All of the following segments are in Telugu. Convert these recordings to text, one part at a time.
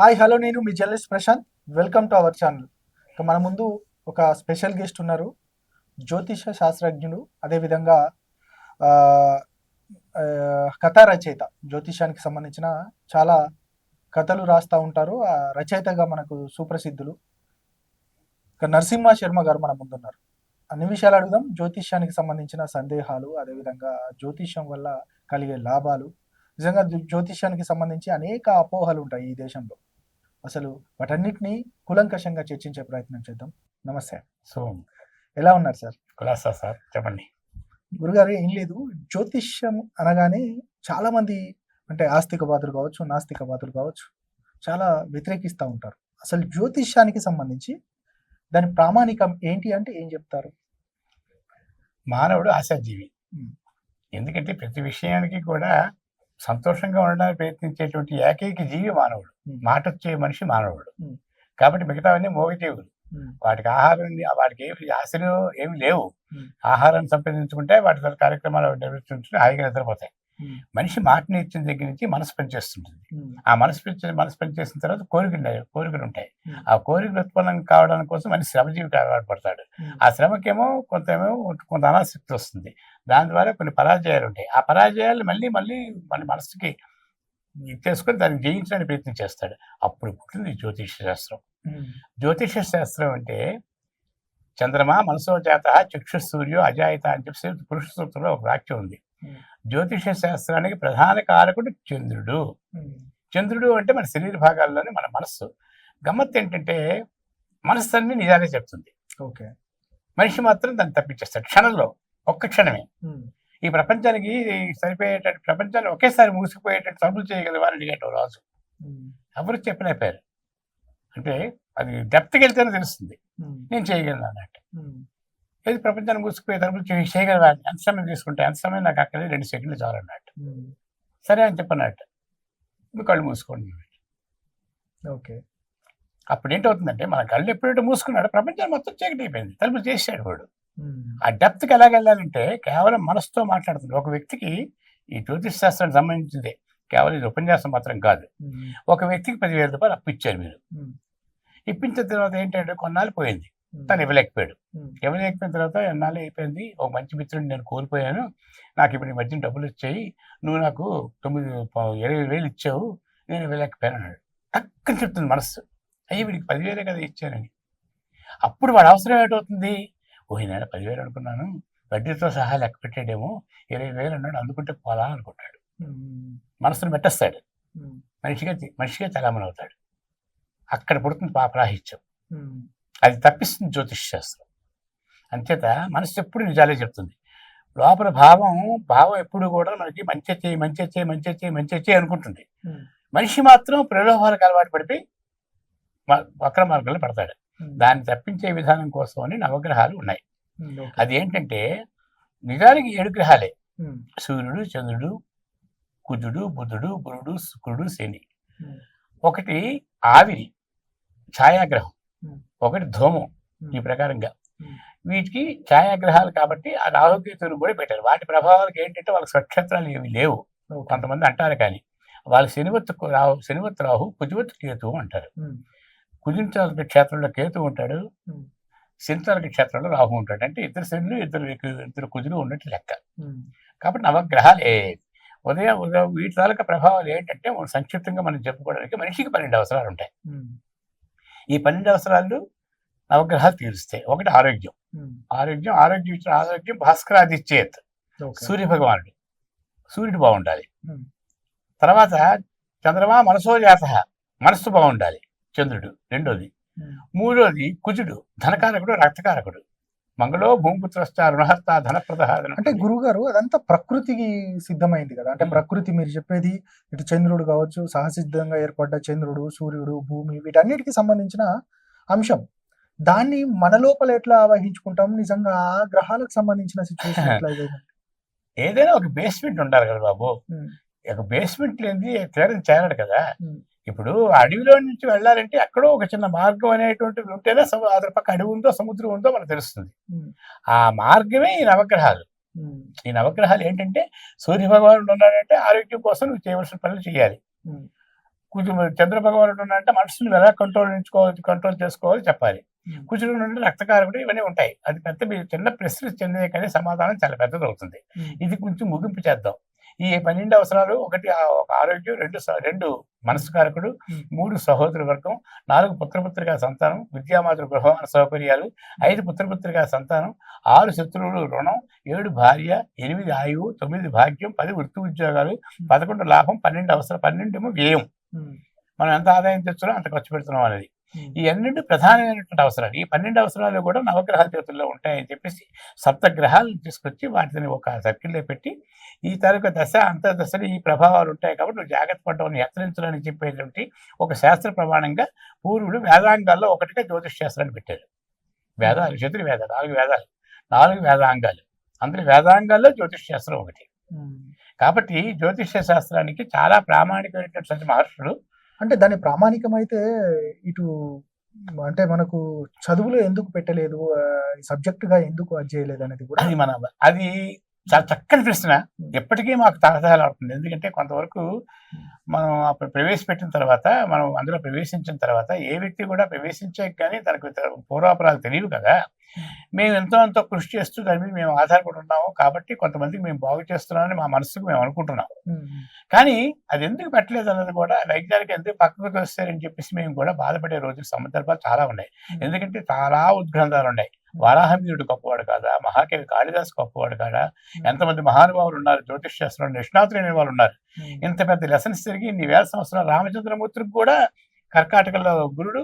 హాయ్ హలో నేను మీ journalist Prashanth. Welcome to our channel ఇక మన ముందు ఒక స్పెషల్ గెస్ట్ ఉన్నారు. జ్యోతిష శాస్త్రజ్ఞుడు అదేవిధంగా కథా రచయిత. జ్యోతిషానికి సంబంధించిన చాలా కథలు రాస్తూ ఉంటారు. ఆ రచయితగా మనకు సుప్రసిద్ధులు ఇక నరసింహ శర్మ గారు మన ముందున్నారు. అన్ని విషయాలు అడుగుదాం. జ్యోతిష్యానికి సంబంధించిన సందేహాలు అదేవిధంగా జ్యోతిష్యం వల్ల కలిగే లాభాలు. నిజంగా జ్యోతిష్యానికి సంబంధించి అనేక అపోహలు ఉంటాయి ఈ దేశంలో. అసలు వాటన్నిటిని కూలంకషంగా చర్చించే ప్రయత్నం చేద్దాం. నమస్తే. సో ఎలా ఉన్నారు సార్? కులాసా సార్? చెప్పండి. గురుగారు ఏం లేదు. జ్యోతిష్యం అనగానే చాలా మంది అంటే ఆస్తికవాదులు కావచ్చు నాస్తికవాదులు కావచ్చు చాలా వ్యతిరేకిస్తూ ఉంటారు. అసలు జ్యోతిష్యానికి సంబంధించి దాని ప్రామాణికం ఏంటి అంటే ఏం చెప్తారు? మానవుడు ఆశాజీవి. ఎందుకంటే ప్రతి విషయానికి కూడా సంతోషంగా ఉండడానికి ప్రయత్నించేటువంటి ఏకైక జీవి మానవుడు. మాట వచ్చే మనిషి మానవుడు. కాబట్టి మిగతావన్నీ మోగజీవులు. వాటికి ఆహారం వాటికి ఏమి ఆశలు ఏమి లేవు. ఉమ్. ఆహారం సంపాదించుకుంటే వాటి తన కార్యక్రమాలు నిర్వహించుకుంటే హాయిగా నిద్రపోతాయి. మనిషి మాటని ఇచ్చిన దగ్గర నుంచి మనసు పనిచేస్తుంటుంది. ఆ మనసు పెంచిన మనసు పనిచేసిన తర్వాత కోరికలు కోరికలు ఉంటాయి. ఆ కోరికలు ఉత్పన్నం కావడం కోసం మనిషి శ్రమజీవికి అలవాటు పడతాడు ఉమ్, ఆ శ్రమకేమో కొంత ఏమో కొంత అనాసక్తి వస్తుంది. దాని ద్వారా కొన్ని పరాజయాలు ఉంటాయి. ఆ పరాజయాలు మళ్ళీ మళ్ళీ మన మనసుకి చేసుకొని దాన్ని జయించడానికి ప్రయత్నం చేస్తాడు. అప్పుడు పుట్టింది జ్యోతిష శాస్త్రం. జ్యోతిష శాస్త్రం అంటే చంద్రమా మనసో జాత చక్షు సూర్యో అజాయిత అని చెప్పి పురుష సూత్రంలో ఒక వాక్యం ఉంది. జ్యోతిష శాస్త్రానికి ప్రధాన కారకుడు చంద్రుడు. చంద్రుడు అంటే మన శరీర భాగాల్లోనే మన మనస్సు. గమ్మత్తు ఏంటంటే మనస్సు అన్ని నిజాలే చెప్తుంది. ఓకే. మనిషి మాత్రం దాన్ని తప్పించేస్తాడు. క్షణంలో. ఒక్క క్షణమే. ఈ ప్రపంచానికి సరిపోయేటట్టు ప్రపంచాన్ని ఒకేసారి మూసిపోయేటట్టు తప్పులు చేయగల వారు అడిగేట రాజు. ఎవరు చెప్పలేపారు? అంటే అది డెప్త్కి వెళ్తేనే తెలుస్తుంది. నేను చేయగలను అన్నట్టు. ఏది ప్రపంచాన్ని మూసుకుపోయే తప్పులు చేయ- చేయగలవా ఎంత సమయం తీసుకుంటే ఎంత సమయం నాకు అక్కడే రెండు సెకండ్లు చాలు అన్నట్టు. ఉమ్, సరే అని చెప్పన్నట్టు. మీ కళ్ళు మూసుకోండి ఓకే. అప్పుడు ఏంటవుతుందంటే మన కళ్ళు ఎప్పుడైతే మూసుకున్నాడో ప్రపంచం మొత్తం చీకటి అయిపోయింది తలుపులు చేసాడు వాడు. ఆ డెప్త్కి ఎలాగ వెళ్ళాలంటే కేవలం మనసుతో మాట్లాడుతుంది. ఒక వ్యక్తికి ఈ జ్యోతిష్ శాస్త్రానికి సంబంధించింది. కేవలం ఇది ఉపన్యాసం మాత్రం కాదు. ఒక వ్యక్తికి పదివేల రూపాయలు అప్పు ఇచ్చారు మీరు. ఇప్పించిన తర్వాత ఏంటంటే కొన్నాళ్ళు పోయింది. తను ఇవ్వలేకపోయాడు. ఇవ్వలేకపోయిన తర్వాత ఎన్నాళ్ళు అయిపోయింది? ఒక మంచి మిత్రుడిని నేను కోల్పోయాను. నాకు ఇప్పుడు ఈ మధ్యన డబ్బులు వచ్చాయి. నువ్వు నాకు తొమ్మిది ఇరవై వేలు ఇచ్చావు. నేను ఇవ్వలేకపోయాను అన్నాడు. టక్కని చెప్తుంది మనస్సు అయ్యి వీడికి పదివేలే కదా ఇచ్చానని అప్పుడు వాడు అవసరం ఏటవుతుంది? ఓ ఈ నెల పదివేలు అనుకున్నాను. వడ్డీతో సహా లెక్క పెట్టాడేమో ఇరవై వేలు అన్నాడు. అందుకుంటే పోలా అనుకుంటాడు. మనసును పెట్టేస్తాడు మనిషిగా మనిషిగా చలామణి అవుతాడు అక్కడ పుడుతుంది పాపరాహిత్యం అది తప్పిస్తుంది జ్యోతిష్ శాస్త్రం. అంచేత మనసు ఎప్పుడు నిజాలే చెప్తుంది. లోపల భావం భావం ఎప్పుడు కూడా మనకి మంచి చేయి మంచి చేయి మంచి చేయి మంచి చేయి అనుకుంటుంది. మనిషి మాత్రం ప్రలోభాలకు అలవాటు పడిపోయి వక్ర మార్గంలో పడతాడు. దాన్ని తప్పించే విధానం కోసం అని నవగ్రహాలు ఉన్నాయి. Um, okay. అది ఏంటంటే నిజానికి ఏడు గ్రహాలే. ఉమ్, సూర్యుడు చంద్రుడు కుజుడు బుధుడు గురుడు శుక్రుడు శని. ఒకటి ఆవిరి ఛాయాగ్రహం. Hmm. ఒకటి ధూమం ఈ ప్రకారంగా. Hmm. వీటికి ఛాయాగ్రహాలు కాబట్టి ఆ రాహుకేతువులు కూడా పెట్టారు. వాటి ప్రభావాలకు ఏంటంటే వాళ్ళకి స్వక్షేత్రాలు ఏమి లేవు. కొంతమంది అంటారు కానీ వాళ్ళు శనివత్తు రాహు శనివత్తు రాహు కుజవత్తు కేతువు అంటారు. కుజించాలకి క్షేత్రంలో కేతు ఉంటాడు. శనిచాలకి క్షేత్రంలో రాహు ఉంటాడు. అంటే ఇద్దరు శనులు ఇద్దరు ఇద్దరు కుజులు ఉన్నట్టు లెక్క. కాబట్టి నవగ్రహాలే ఉదయం ఉదయం వీటి తాలూకా ప్రభావాలు ఏంటంటే మనం సంక్షిప్తంగా మనం చెప్పుకోవడానికి మనిషికి పన్నెండు అవసరాలు ఉంటాయి. ఈ పన్నెండు అవసరాలు నవగ్రహాలు తీరుస్తాయి. ఒకటి ఆరోగ్యం. ఆరోగ్యం ఆరోగ్యం ఇచ్చిన ఆరోగ్యం భాస్కరాదిచ్చేత్ ఓకే. సూర్య భగవానుడు సూర్యుడు బాగుండాలి. తర్వాత చంద్రమా మనసో జాత మనస్సు బాగుండాలి. చంద్రుడు రెండోది. మూడోది కుజుడు ధనకారకుడు రక్తకారకుడు. మంగళో భూమిపుత్రశ్చ రుణహర్త ధనప్రద అంటే గురువు గారు అదంతా ప్రకృతికి సిద్ధమైంది కదా. అంటే. ప్రకృతి మీరు చెప్పేది ఇటు చంద్రుడు కావచ్చు సహసిద్ధంగా ఏర్పడ్డ చంద్రుడు సూర్యుడు భూమి వీటన్నిటికి సంబంధించిన అంశం. దాన్ని మన లోపల ఎట్లా ఆవహించుకుంటాం? నిజంగా ఆ గ్రహాలకు సంబంధించిన సిచ్యువేషన్ ఎట్లా? ఏదైనా ఒక బేస్మెంట్ ఉండాలి కదా బాబు. ఒక బేస్మెంట్ లేనిది తీరం చేరడు కదా. ఇప్పుడు అడవిలో నుంచి వెళ్ళాలంటే ఎక్కడో ఒక చిన్న మార్గం అనేటువంటిది ఉంటేనే సము- అదర్ పక్క అడవి ఉందో సముద్రం ఉందో మనకు తెలుస్తుంది. ఆ మార్గమే ఈ నవగ్రహాలు. ఈ నవగ్రహాలు ఏంటంటే సూర్య భగవానుడు ఉన్నాడంటే ఆరోగ్యం కోసం నువ్వు చేయవలసిన పనులు చేయాలి. కొంచెం చంద్ర భగవానుడు ఉన్నాడంటే మనసుని ఎలా కంట్రోల్ ఉంచుకోవాలి కంట్రోల్ చేసుకోవాలి చెప్పాలి. కుజుడు నుండి రక్తకారకుడు ఇవన్నీ ఉంటాయి. అది పెద్ద మీరు చిన్న ప్రశ్న చెందే కానీ సమాధానం చాలా పెద్దది అవుతుంది ఇది కొంచెం ముగింపు చేద్దాం. ఈ పన్నెండు అవసరాలు ఒకటి ఒక ఆరోగ్యం రెండు స- రెండు మనసు కారకుడు. మూడు సహోదర వర్గం నాలుగు పుత్రపుత్రికా సంతానం విద్యామాతృ గృహ సౌకర్యాలు ఐదు పుత్రపుత్రికా సంతానం ఆరు శత్రువులు రుణం ఏడు భార్య ఎనిమిది ఆయువు తొమ్మిది భాగ్యం పది వృత్తి ఉద్యోగాలు పదకొండు లాభం పన్నెండు అవసరం పన్నెండు ఏమో వ్యయం మనం ఎంత ఆదాయం తెచ్చున్నాం అంత ఖర్చు పెడుతున్నాం అనేది. ఈ అన్నింటి ప్రధానమైనటువంటి అవసరాలు. ఈ పన్నెండు అవసరాలు కూడా నవగ్రహాల చేతుల్లో ఉంటాయని చెప్పేసి సప్త గ్రహాలను తీసుకొచ్చి వాటిని ఒక సర్కిల్లో పెట్టి ఈ తాలూకా దశ అంతర్దశలు ఈ ప్రభావాలు ఉంటాయి కాబట్టి నువ్వు జాగ్రత్త పడ్డవని హెచ్చరించాలని చెప్పేటువంటి ఒక శాస్త్ర ప్రమాణంగా పూర్వులు వేదాంగాల్లో ఒకటిగా జ్యోతిష్ శాస్త్రాన్ని పెట్టారు వేదాలు చతుర్ వేదాలు నాలుగు వేదాలు నాలుగు వేదాంగాలు. అందులో వేదాంగాల్లో జ్యోతిష్ శాస్త్రం ఒకటి. కాబట్టి జ్యోతిష్య శాస్త్రానికి చాలా ప్రామాణికమైనటువంటి మహర్షులు అంటే దాని ప్రామాణికమైతే ఇటు అంటే మనకు చదువులో ఎందుకు పెట్టలేదు సబ్జెక్ట్గా ఎందుకు అది చేయలేదు అనేది కూడా అది మన అది చాలా చక్కని ప్రశ్న. ఎప్పటికీ మాకు తహతహలాడుతుంది ఎందుకంటే కొంతవరకు మనం అప్పుడు ప్రవేశపెట్టిన తర్వాత మనం అందులో ప్రవేశించిన తర్వాత ఏ వ్యక్తి కూడా ప్రవేశించే కానీ తనకు పూర్వాపరాలు తెలియవు కదా. మేము ఎంతో ఎంతో కృషి చేస్తూ దాని మీద మేము ఆధారపడి ఉన్నాము కాబట్టి కొంతమందికి మేము బాగు చేస్తున్నామని మా మనసుకు మేము అనుకుంటున్నాం కానీ అది ఎందుకు పెట్టలేదు అన్నది కూడా వైజ్ఞానిక ఎందుకు పక్కకు తోస్తారని చెప్పేసి మేము కూడా బాధపడే రోజు సందర్భాలు చాలా ఉన్నాయి ఎందుకంటే చాలా ఉద్గ్రంథాలు ఉన్నాయి వారాహమీయుడు గొప్పవాడు కాదా మహాకవి కాళిదాస్ గొప్పవాడు కాదా ఎంతమంది మహానుభావులు ఉన్నారు జ్యోతిష్ శాస్త్రంలో నిష్ణాతులైన వాళ్ళు ఉన్నారు ఇంత పెద్ద లెసన్స్ తిరిగి ఇన్ని వేల సంవత్సరాలు రామచంద్రమూర్తికి కూడా కర్కాటకలో గురుడు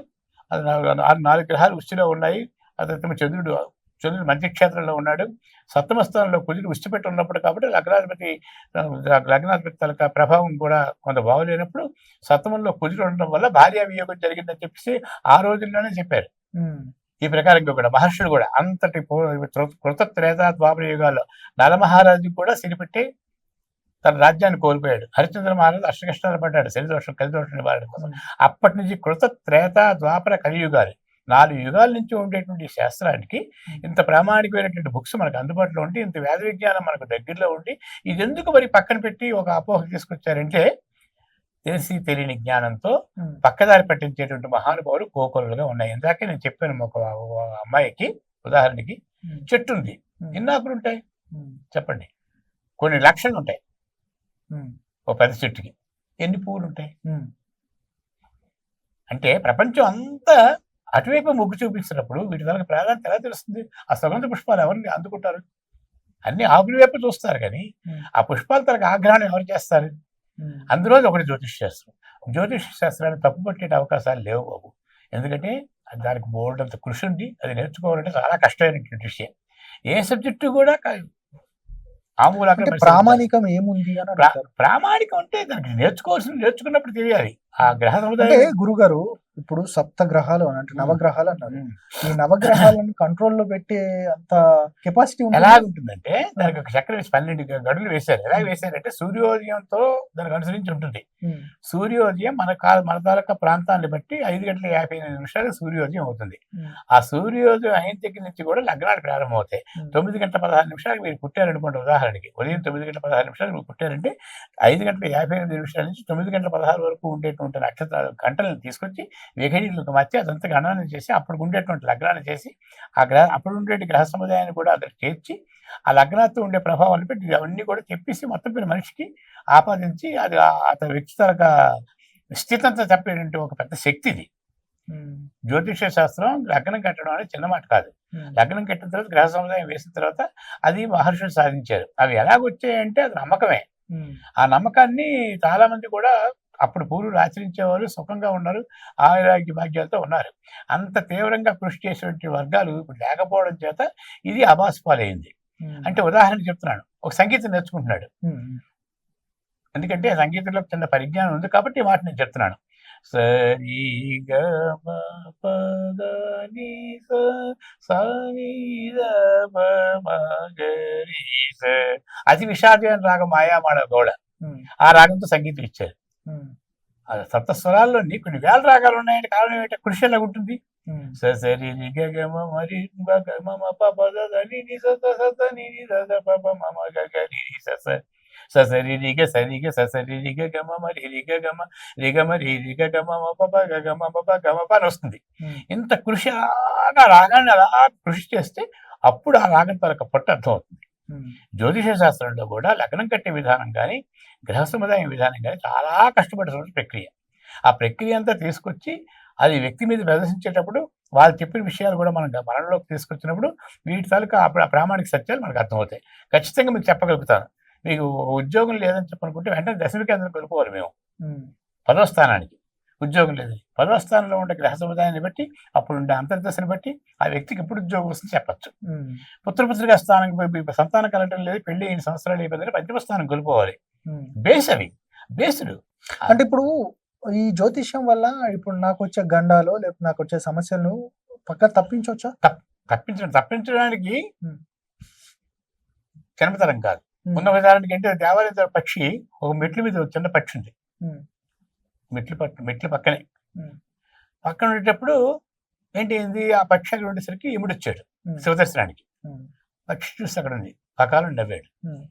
అది నాలుగు గ్రహాలు ఉచ్చిలో ఉన్నాయి అది చంద్రుడు చంద్రుడు మంచి క్షేత్రంలో ఉన్నాడు. సప్తమ స్థానంలో కుజుడు ఉచ్చిపెట్టి ఉన్నప్పుడు కాబట్టి లగ్నాధిపతి లగ్నాధిపతి తలక ప్రభావం కూడా కొంత బాగులేనప్పుడు సప్తమంలో కుజుడు ఉండడం వల్ల భార్య వియోగం జరిగిందని చెప్పేసి ఆ రోజుల్లోనే చెప్పారు. ఈ ప్రకారంగా కూడా మహర్షులు కూడా అంతటి కృత త్రేత ద్వాపర యుగాల్లో నలమహారాజు కూడా సిరిపెట్టి తన రాజ్యాన్ని కోల్పోయాడు. హరిశ్చంద్ర మహారాజు అష్టకష్టాలు పడ్డాడు. శనిదోషం కలిదోషం నివారణ కోసం అప్పటి నుంచి కృత త్రేత ద్వాపర కలియుగాలు. నాలుగు యుగాల నుంచి ఉండేటువంటి శాస్త్రానికి ఇంత ప్రామాణికమైనటువంటి బుక్స్ మనకు అందుబాటులో ఉండి ఇంత వేద విజ్ఞానం మనకు దగ్గరలో ఉండి ఇది ఎందుకు మరి పక్కన పెట్టి ఒక అపోహ తీసుకొచ్చారంటే తెలిసి తెలియని జ్ఞానంతో పక్కదారి పట్టించేటువంటి మహానుభావులు కోకొలుగా ఉన్నాయి. ఇందాకే నేను చెప్పాను ఒక అమ్మాయికి ఉదాహరణకి చెట్టు ఉంది ఎన్ని ఆకులు ఉంటాయి? చెప్పండి. కొన్ని లక్షలు ఉంటాయి. ఒక పెద్ద చెట్టుకి. ఎన్ని పువ్వులు ఉంటాయి? అంటే ప్రపంచం అంతా అటువైపు మొగ్గు చూపించినప్పుడు వీటి వల్ల ప్రాధాన్యత ఎలా తెలుస్తుంది? ఆ సుగంధ పుష్పాలు ఎవరిని అందుకుంటారు? అన్ని ఆకుల వైపు చూస్తారు కానీ ఆ పుష్పాల తనకు ఆగ్రహణం ఎవరు చేస్తారు? అందులో ఒకటి జ్యోతిష్ శాస్త్రం. జ్యోతిష్ శాస్త్రాన్ని తప్పుపట్టే అవకాశాలు లేవు బాబు. ఎందుకంటే దానికి బోర్డు అంత కృషి ఉంది. అది నేర్చుకోవాలంటే చాలా కష్టమైనటువంటి విషయం. ఏ సబ్జెక్టు కూడా. ప్రామాణికం ఏముంది ప్రామాణికం అంటే దానికి నేర్చుకోవాల్సింది నేర్చుకున్నప్పుడు తెలియాలి. ఆ గ్రహ సముదాయం గురుగారు ఇప్పుడు సప్త గ్రహాలు అని అంటే నవగ్రహాలు అన్నారు. ఈ నవగ్రహాలను కంట్రోల్లో పెట్టే అంత కెపాసిటీ ఎలా ఉంటుందంటే దానికి ఒక చక్రం పన్నెండు గడులు వేశారు. ఎలా వేశారంటే సూర్యోదయంతో దానికి అనుసరించి ఉంటుంది. సూర్యోదయం మన కా మన తాలూకా ప్రాంతాన్ని బట్టి ఐదు గంటల యాభై ఎనిమిది నిమిషాలకు సూర్యోదయం అవుతుంది. ఆ సూర్యోదయం అయిన దగ్గర నుంచి కూడా లగ్నాలు ప్రారంభమవుతాయి. తొమ్మిది గంటల పదహారు నిమిషాలకు మీరు పుట్టారనుకోండి ఉదాహరణకి. ఉదయం తొమ్మిది గంటల పదహారు నిమిషాలకు మీరు పుట్టారంటే ఐదు గంటల యాభై ఎనిమిది నిమిషాల నుంచి తొమ్మిది గంటల పదహారు వరకు ఉండేటువంటి నక్షత్రాలు గంటలను తీసుకొచ్చి విఘడీలకు మధ్య అదంతా గణన చేసి అప్పుడు ఉండేటువంటి లగ్నాన్ని చేసి ఆ గ్రహ అప్పుడు ఉండే గ్రహ సముదాయాన్ని కూడా అక్కడ చేర్చి ఆ లగ్నాతో ఉండే ప్రభావాన్ని పెట్టి అవన్నీ కూడా చెప్పేసి మొత్తం మీద మనిషికి ఆపాదించి అది అతని వ్యక్తి తరక స్థితంతా చెప్పేటువంటి ఒక పెద్ద శక్తి ఇది. జ్యోతిష శాస్త్రం లగ్నం కట్టడం అనేది చిన్న మాట కాదు. లగ్నం కట్టిన తర్వాత గ్రహ సముదాయం వేసిన తర్వాత అది మహర్షులు సాధించారు. అవి ఎలాగొచ్చాయంటే అది నమ్మకమే. ఆ నమ్మకాన్ని చాలా మంది కూడా అప్పుడు పూర్వులు ఆచరించేవారు సుఖంగా ఉన్నారు ఆరోగ్య భాగ్యాలతో ఉన్నారు. అంత తీవ్రంగా కృషి చేసేటువంటి వర్గాలు ఇప్పుడు లేకపోవడం చేత ఇది అబాస్పాలైంది అంటే ఉదాహరణ చెప్తున్నాను. ఒక సంగీతం నేర్చుకుంటున్నాడు. ఎందుకంటే సంగీతంలో చిన్న పరిజ్ఞానం ఉంది కాబట్టి మాట నేను చెప్తున్నాను. సరి గ అతి విషాదమైన రాగం మాయామాడ గౌడ ఆ రాగంతో సంగీతం ఇచ్చారు. ఆ సప్త స్వరాల్లోని కొన్ని వేల రాగాలు ఉన్నాయంటే కారణం ఏంటంటే కృషి ఎలా ఉంటుంది సరి రి గ గ మ మ రి గ గ మ మ ప ప ద ద ని ని స స స త ని ని ద ద ప ప మ మ గ గ రి రి స స ససరి రిగ సరిగ ససరి రిగ గమ మరి రిగ గమ రిగ మరి రిగ గమ పప గమ పప గమ అని వస్తుంది ఇంత కృషి అలాగా రాగాన్ని అలా కృషి చేస్తే అప్పుడు ఆ రాగం తాలూకా పొట్ట అర్థం అవుతుంది ఉమ్, జ్యోతిష శాస్త్రంలో కూడా లగ్నం కట్టే విధానం కానీ గ్రహ సముదాయం విధానం కానీ చాలా కష్టపడుతున్న ప్రక్రియ. ఆ ప్రక్రియ అంతా తీసుకొచ్చి అది వ్యక్తి మీద ప్రదర్శించేటప్పుడు వాళ్ళు చెప్పిన విషయాలు కూడా మనం మనలోకి తీసుకొచ్చినప్పుడు వీటి తాలూకా ఆ ప్ర- ప్రామాణిక సత్యాలు మనకు అర్థమవుతాయి. ఖచ్చితంగా మీకు చెప్పగలుగుతాను మీకు ఉద్యోగం లేదని చెప్పనుకుంటే వెంటనే దశమి కేంద్రం కొనుక్కోవాలి మేము. పదవ స్థానానికి. ఉద్యోగం లేదు. పదవ స్థానంలో ఉండే గ్రహ సముదాయాన్ని బట్టి అప్పుడు ఉండే అంతర్దశని బట్టి ఆ వ్యక్తికి ఎప్పుడు ఉద్యోగం వస్తుంది చెప్పచ్చు. పుత్రపుత్రిక స్థానం సంతానం కలగడం లేదు పెళ్ళి అయిన సంవత్సరాలు అయిపోయిందంటే పంచమ స్థానం కోల్పోవాలి. బేస్ అవి. బేస్డ్ అంటే ఇప్పుడు ఈ జ్యోతిష్యం వల్ల ఇప్పుడు నాకు వచ్చే గండాలు లేకపోతే నాకు వచ్చే సమస్యలను పక్క తప్పించవచ్చా? తప్పించడం తప్పించడానికి. జన్మతరం కాదు. ఉన్న విధానానికి అంటే దేవాలయ పక్షి ఒక మెట్ల మీద చిన్న పక్షి ఉంది. మెట్లు పక్క మెట్ల పక్కనే. పక్కన ఉండేటప్పుడు ఏంటి అయింది ఆ పక్షి అక్కడ ఉండేసరికి ఎముడు వచ్చాడు శివదర్శనానికి. పక్షి చూస్తే అక్కడ ఉంది పకాలను నవ్వాడు. ఉమ్,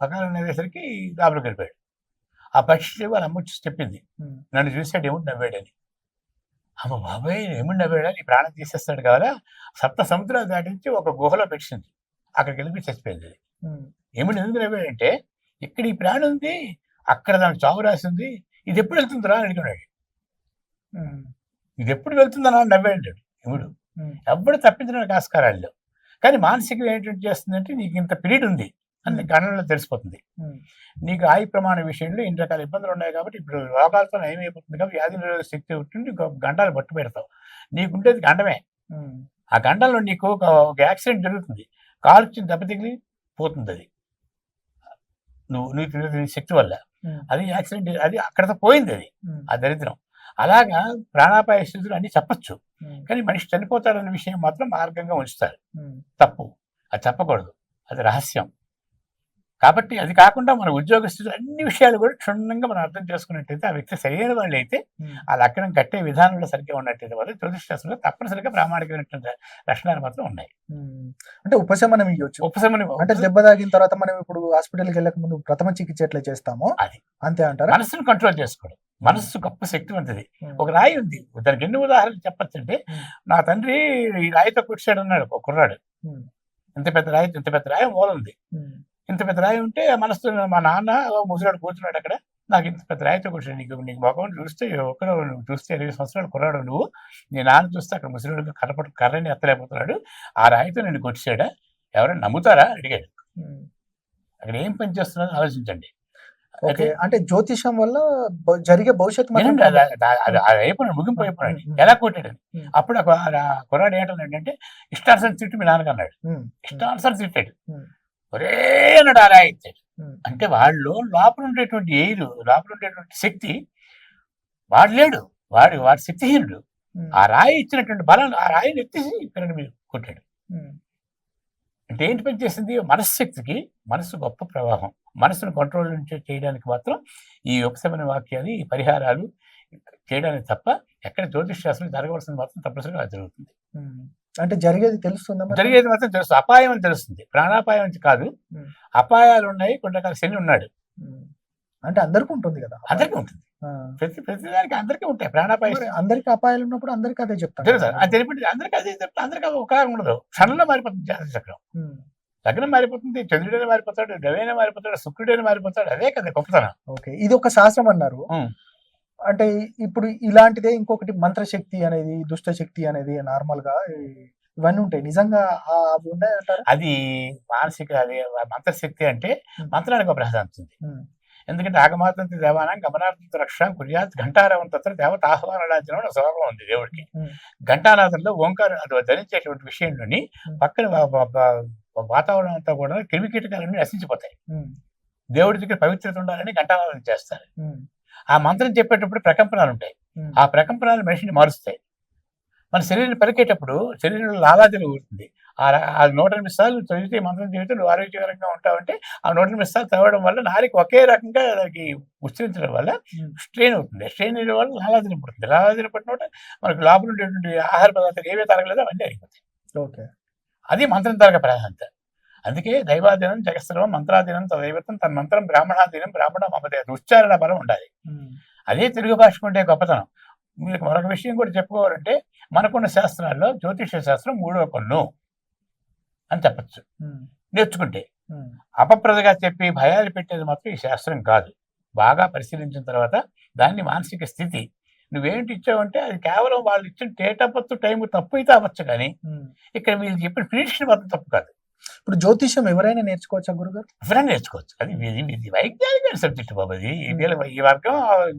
పకాలను నవ్వేసరికి లోపలికి వెళ్ళిపోయాడు ఆ పక్షి వాళ్ళ అమ్మ వచ్చి చెప్పింది. నన్ను చూసాడు ఏముడు నవ్వాడని. అమ్మ బాబాయ్ ఏముడు నవ్వాడా? నీ ప్రాణం తీసేస్తాడు కదా సప్త సముద్రాలు దాటించి ఒక గుహలో పెట్టింది. అక్కడికి వెళ్ళి చచ్చిపోయింది. ఏమిటి ఎందుకు నవ్వాడంటే ఇక్కడ ఈ ప్రాణం ఉంది అక్కడ దానికి చావు రాసింది ఇది ఎప్పుడు వెళ్తుందిరా అని అడిగినాడు ఉమ్, ఇది ఎప్పుడు వెళ్తుందని అని నవ్వాడు. ఉమ్, ఎప్పుడు తప్పించడానికి ఆస్కారాలు లేవు. కానీ మానసికంగా ఏంటంటే చేస్తుందంటే నీకు ఇంత పీరియడ్ ఉంది అని గణనలో తెలిసిపోతుంది. నీకు ఆయు ప్రమాణ విషయంలో ఇన్ని రకాల ఇబ్బందులు ఉన్నాయి కాబట్టి ఇప్పుడు రోగాలతో ఏమైపోతుంది కాబట్టి వ్యాధి నిరోధక శక్తి ఉంటుంది గండాలు పట్టు పెడతావు. నీకుండేది గండమే. ఆ గండంలో నీకు ఒక యాక్సిడెంట్ జరుగుతుంది. కాలు దెబ్బ తగిలి పోతుంది అది నువ్వు నీకు శక్తి వల్ల. అది యాక్సిడెంట్ అది అక్కడతో పోయింది అది ఆ దరిద్రం. అలాగా ప్రాణాపాయ స్థితులు అన్ని చెప్పచ్చు. కానీ మనిషి చనిపోతాడన్న విషయం మాత్రం మార్గంగా ఉంచుతారు. తప్పు. అది చెప్పకూడదు అది రహస్యం. కాబట్టి అది కాకుండా మన ఉద్యోగస్తులు అన్ని విషయాలు కూడా క్షుణ్ణంగా మనం అర్థం చేసుకున్నట్టయితే ఆ వ్యక్తి సరైన వాళ్ళు అయితే ఆ లక్షణం కట్టే విధానంలో సరిగ్గా ఉన్నట్టయితే మాత్రం జ్యోతిష్ శాస్త్రంలో తప్పనిసరిగా ప్రామాణికమైనటువంటి లక్షణాలు మాత్రం ఉన్నాయి. అంటే ఉపశమనం ఇవ్వచ్చు ఉపశమనం అంటే దెబ్బ తాగిన తర్వాత మనం ఇప్పుడు హాస్పిటల్కి వెళ్ళక ముందు ప్రథమ చికిత్స ఎట్లా చేస్తామో అది. అంతే అంటారా? మనసును కంట్రోల్ చేసుకోవడం. మనస్సు గొప్ప శక్తివంతది ఒక రాయి ఉంది. దానికి ఎన్ని ఉదాహరణలు చెప్పచ్చు అంటే Hmm. నా తండ్రి ఈ రాయితో కుట్టాడు అన్నాడు ఒక కుర్రాడు. ఇంత పెద్ద రాయి ఇంత పెద్ద రాయి మూల ఉంది. ఇంత పెద్ద రాయి ఉంటే ఆ మనసు మా నాన్న ముసలాడు కూర్చున్నాడు అక్కడ. నాకు ఇంత పెద్ద రాయితో కూర్చొని నీకు నీకు మొఖం చూస్తే ఒక్కడో నువ్వు చూస్తే ఇరవై సంవత్సరాలు కుర్రాడు నువ్వు. నీ నాన్న చూస్తే అక్కడ ముసలాడు కర్రపట్టు కర్రని ఎత్తలేకపోతున్నాడు. ఆ రాయితో నేను కొట్టాడా ఎవరైనా నమ్ముతారా? అడిగాడు. అక్కడ ఏం పని చేస్తున్నారో ఆలోచించండి. అంటే జ్యోతిషం వల్ల జరిగే భవిష్యత్తు అయిపోయినాడు ముగింపు అయిపోయినాడు. ఎలా కొట్టాడు. అప్పుడు కుర్రాడు ఏంటంటే ఇష్టానుసారం తిట్టు మీ నాన్నకి అన్నాడు ఇష్టానుసారం తిట్టాడు. ఒరే అన్నాడు అలా అయితే ఉమ్, అంటే వాళ్ళు లోపల ఉండేటువంటి ఎయిర్ లోపల ఉండేటువంటి శక్తి వాడు లేడు. వాడు వాడు శక్తిహీనుడు. ఆ రాయి ఇచ్చినటువంటి బలం ఆ రాయిని ఎత్తేసి పిల్లల మీద కొట్టాడు. అంటే ఏంటి పని చేసింది? మనశ్శక్తికి మనసు గొప్ప ప్రవాహం. మనసును కంట్రోల్ నుంచి చేయడానికి మాత్రం ఈ ఉపశమన వాక్యాలు ఈ పరిహారాలు చేయడానికి తప్ప ఎక్కడ జ్యోతిష్ శాస్త్రం జరగవలసింది మాత్రం తప్పనిసరిగా జరుగుతుంది. అంటే జరిగేది తెలుస్తుందా? జరిగేది మాత్రం తెలుసు. అపాయం అని తెలుస్తుంది. ప్రాణాపాయం అని కాదు. అపాయాలు ఉన్నాయి. కొన్ని రకాల శని ఉన్నాడు. అంటే అందరికీ ఉంటుంది కదా అందరికీ ఉంటుంది. ప్రతి ప్రతి దానికి అందరికీ ఉంటాయి ప్రాణాపాయ. అందరికీ అపాయాలు ఉన్నప్పుడు అందరికీ అదే చెప్తాను తెలుసు. అది తెలిపి అందరికీ అదే చెప్తే. అందరికీ ఒక ఉండదు. క్షణంలో మారిపోతుంది జాతక చక్రం. లగ్నం మారిపోతుంది. చంద్రుడైన మారిపోతాడు. రవైన మారిపోతాడు. శుక్రుడైన మారిపోతాడు. అదే కదా గొప్పతనం. ఓకే. ఇది ఒక శాస్త్రం అన్నారు. అంటే ఇప్పుడు ఇలాంటిదే ఇంకొకటి మంత్రశక్తి అనేది దుష్ట శక్తి అనేది నార్మల్గా ఇవన్నీ ఉంటాయి నిజంగా అవి ఉన్నాయి అంటారా అది మానసిక అది మంత్రశక్తి అంటే. మంత్రానికి ఒక ప్రాధాన్యత. ఎందుకంటే ఆగమాతంతి దేవానం గమనార్థ రక్ష కుర్యాత్ ఘంటారవం తత్ర దేవత ఆహ్వానడాచనం అనే శ్లోకం ఉంది దేవుడికి. ఘంటానాథంలో ఓంకారం అది ధరించేటువంటి విషయంలోని. పక్కన వాతావరణం అంతా కూడా క్రిమి కీటకాలన్నీ నశించిపోతాయి. దేవుడి దగ్గర పవిత్రత ఉండాలని ఘంటానాథం చేస్తారు. ఆ మంత్రం చెప్పేటప్పుడు ప్రకంపనాలు ఉంటాయి. ఆ ప్రకంపనాలు మనిషిని మారుస్తాయి. మన శరీరం పలికేటప్పుడు శరీరంలో లాలాజలం ఊరుతుంది. ఆ నూట ఎనిమిది సార్లు చదివితే మంత్రం చదివితే నువ్వు ఆరోగ్యకరంగా ఉంటావంటే ఆ నూట ఎనిమిది సార్లు చదవడం వల్ల నారికి ఒకే రకంగా దానికి ఉచ్చరించడం వల్ల. స్ట్రెయిన్ అవుతుంది. స్ట్రెయిన్ అయ్యే వల్ల లాలాజలం పడుతుంది. లాలాజలం పట్టిన మనకు లోపల ఉండేటువంటి ఆహార పదార్థాలు ఏవే తరగలేదో అవన్నీ అరిగిపోతాయి ఓకే. అది మంత్రం తరగ ప్రాధాన్యత. అందుకే దైవాధీనం జగత్సర్వం మంత్రాధీనం దైవతం తన మంత్రం బ్రాహ్మణాధీనం బ్రాహ్మణ మమదే ఉచ్చారణ బలం ఉండాలి. అదే తెలుగు భాషకు ఉండే గొప్పతనం. మీకు మరొక విషయం కూడా చెప్పుకోవాలంటే మనకున్న శాస్త్రాల్లో జ్యోతిష శాస్త్రం మూడవ కొన్ను అని చెప్పచ్చు. నేర్చుకుంటే. అపప్రదగా చెప్పి భయాలు పెట్టేది మాత్రం ఈ శాస్త్రం కాదు. బాగా పరిశీలించిన తర్వాత దాన్ని మానసిక స్థితి. నువ్వేంటి ఇచ్చావంటే అది కేవలం వాళ్ళు ఇచ్చిన డేట్ ఆఫ్ బర్త్ టైం తప్పు అయితే అవ్వచ్చు కానీ. ఇక్కడ వీళ్ళు చెప్పిన ప్రిడిక్షన్ మాత్రం తప్పు కాదు. ఇప్పుడు జ్యోతిష్యం ఎవరైనా నేర్చుకోవచ్చా గురుగారు? ఎవరైనా నేర్చుకోవచ్చు. అది ఇది ఇది వైజ్ఞానిక సబ్జెక్ట్ బాబు అది ఈ వీళ్ళ ఈ వర్గం